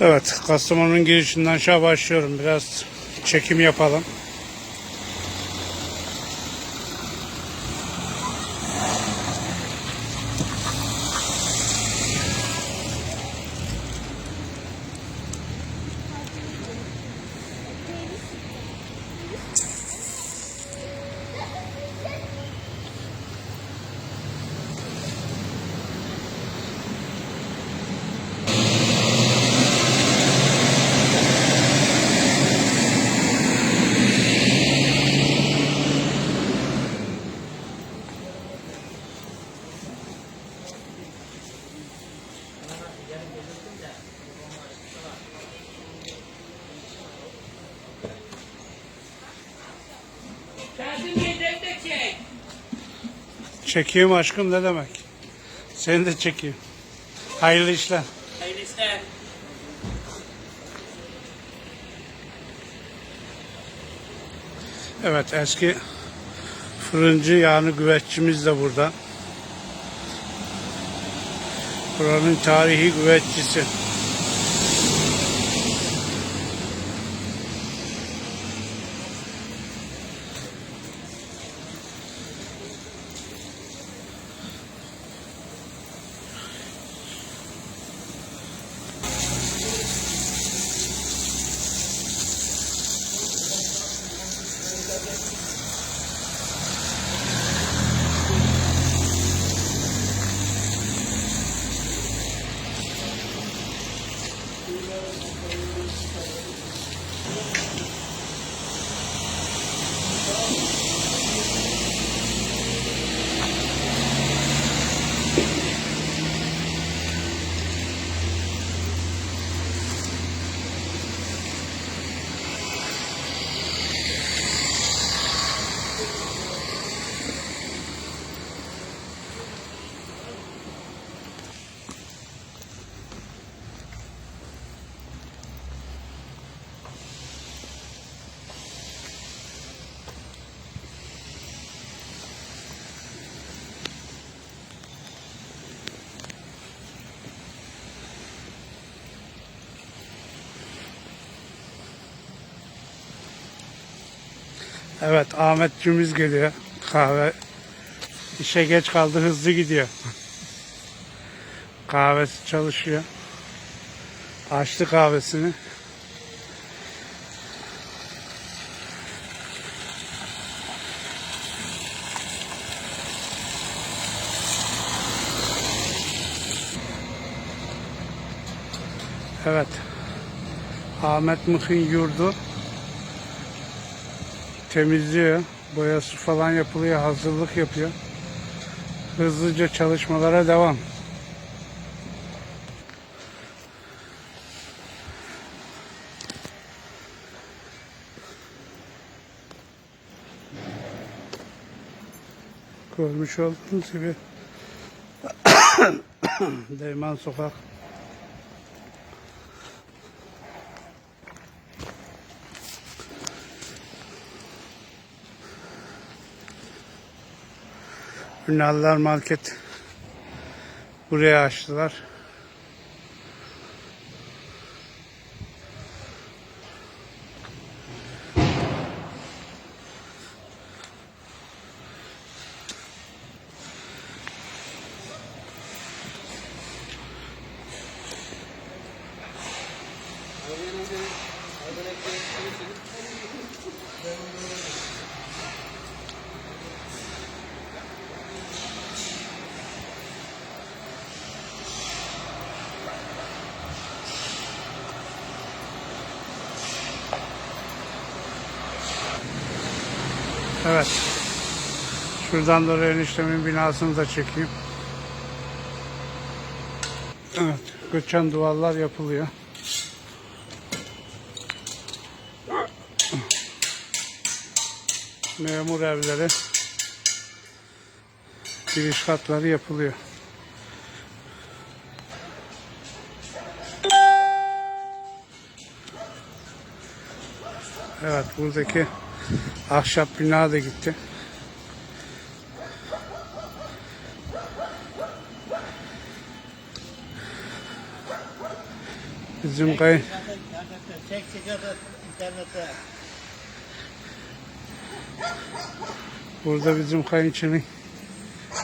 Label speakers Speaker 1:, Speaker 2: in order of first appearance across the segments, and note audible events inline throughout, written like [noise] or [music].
Speaker 1: Evet, Kastamonu'nun girişinden aşağı başlıyorum. Biraz çekim yapalım. Çekeyim aşkım ne demek? Seni de çekeyim. Hayırlı işler.
Speaker 2: Hayırlı işler.
Speaker 1: Evet, eski fırıncı yani güveççimiz de burada. Buranın tarihi güveççisi. Thank you. Evet, Ahmetçimiz geliyor. Kahve işe geç kaldı, hızlı gidiyor. Kahvesi çalışıyor. Açtı kahvesini. Evet. Ahmet Mıhın yurdu temizliyor. Boyası falan yapılıyor, hazırlık yapıyor. Hızlıca çalışmalara devam. Görmüş olduğunuz gibi [coughs] Deyman Sokak Ünallar Market buraya açtılar. Evet. Şuradan doğru eniştemin binasını da çekeyim. Evet. Göçen duvarlar yapılıyor. Memur evleri giriş katları yapılıyor. Evet buradaki ahşap bina da gitti. Bizim kayın
Speaker 3: Çek çek
Speaker 1: burada bizim kayınçının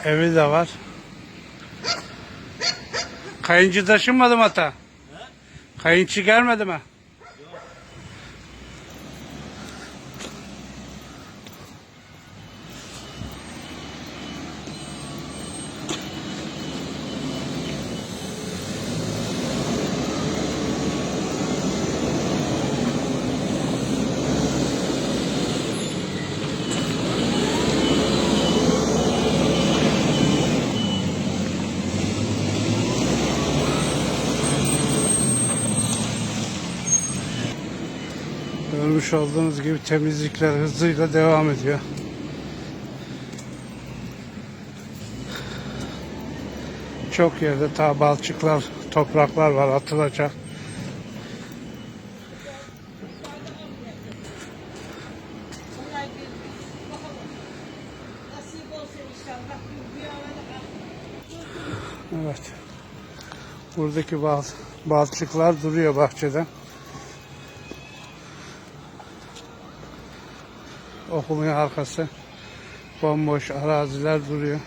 Speaker 1: evi de var. Kayıncı taşınmadı mı ata? Kayınçı gelmedi mi? Görmüş olduğunuz gibi temizlikler hızıyla devam ediyor. Çok yerde ta balçıklar, topraklar var atılacak. Evet. Buradaki bal, balçıklar duruyor bahçede. Okulun arkası bomboş araziler duruyor.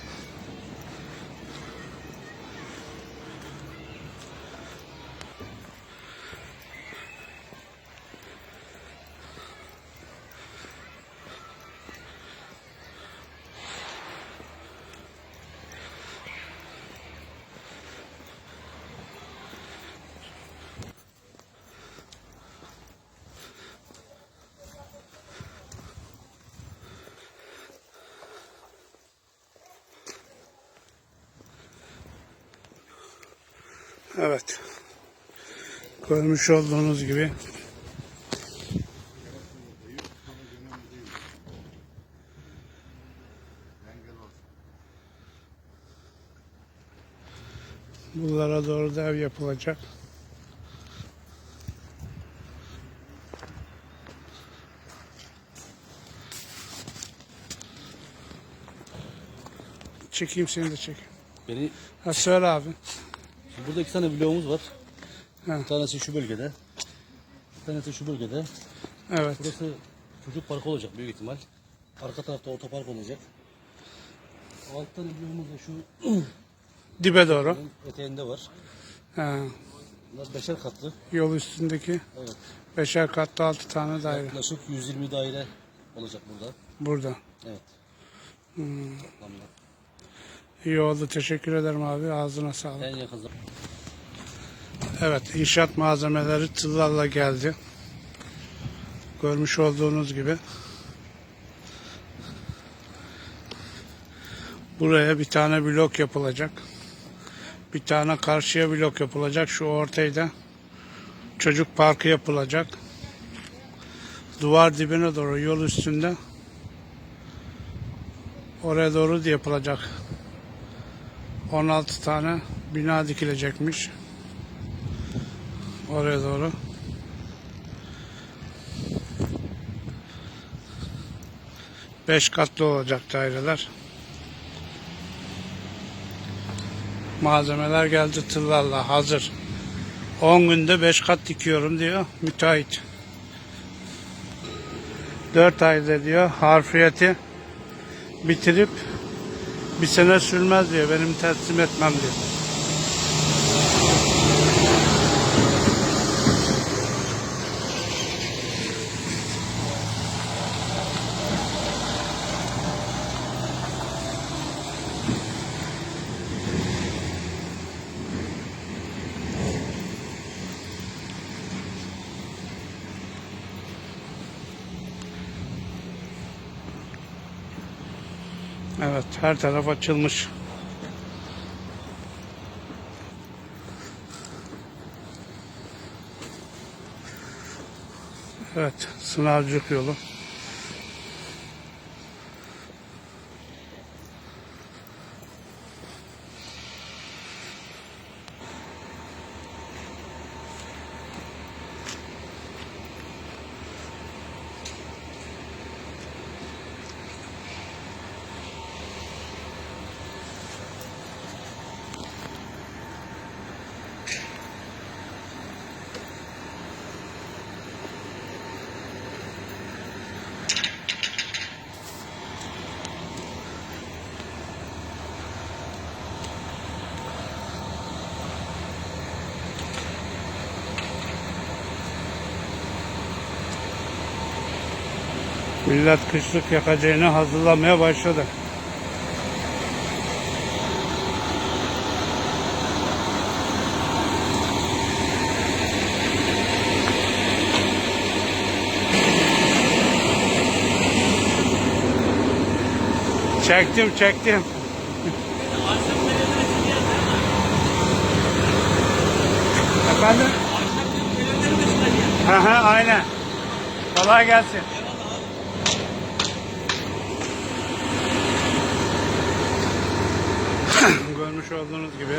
Speaker 1: Evet. Görmüş olduğunuz gibi Bunlara doğru da ev yapılacak. Çekeyim seni de çekeyim.
Speaker 4: Beni
Speaker 1: Ha söyle abi.
Speaker 4: Şimdi burada iki tane bloğumuz var.
Speaker 1: Ha.
Speaker 4: Bir tanesi şu bölgede. Bir tanesi şu bölgede.
Speaker 1: Evet.
Speaker 4: Burası çocuk parkı olacak büyük ihtimal. Arka tarafta otopark olacak. Alt tane bloğumuz da şu [clears throat]
Speaker 1: Dibe doğru.
Speaker 4: eteğinde var.
Speaker 1: Ha.
Speaker 4: Bunlar beşer katlı.
Speaker 1: Yol üstündeki
Speaker 4: Evet.
Speaker 1: beşer katlı altı tane daire.
Speaker 4: Yaklaşık 120 daire olacak burada.
Speaker 1: Burada.
Speaker 4: Evet.
Speaker 1: Hmm.
Speaker 4: Toplamda.
Speaker 1: İyi oldu. Teşekkür ederim abi. Ağzına sağlık.
Speaker 4: En yakın.
Speaker 1: Evet. inşaat malzemeleri tıllarla geldi. Görmüş olduğunuz gibi. Buraya bir tane blok yapılacak. Bir tane karşıya blok yapılacak. Şu ortaya da çocuk parkı yapılacak. Duvar dibine doğru yol üstünde oraya doğru yapılacak. 16 tane bina dikilecekmiş. Oraya doğru. Beş katlı olacak daireler. Malzemeler geldi tırlarla hazır. 10 günde 5 kat dikiyorum diyor müteahhit. 4 ayda diyor harfiyeti bitirip bir sene sürmez diyor benim teslim etmem diyor. Evet her taraf açılmış. Evet Sınavcık yolu. Millet kışlık yakacağını hazırlamaya başladı. Çektim çektim. Efendim? Hı hı aynen. Kolay gelsin. Görmüş olduğunuz gibi.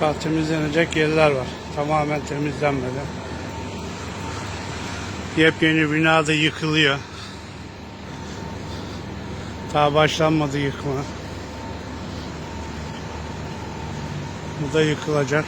Speaker 1: Daha temizlenecek yerler var. Tamamen temizlenmedi. Yepyeni bina da yıkılıyor. Daha başlanmadı yıkma. Bu da yıkılacak.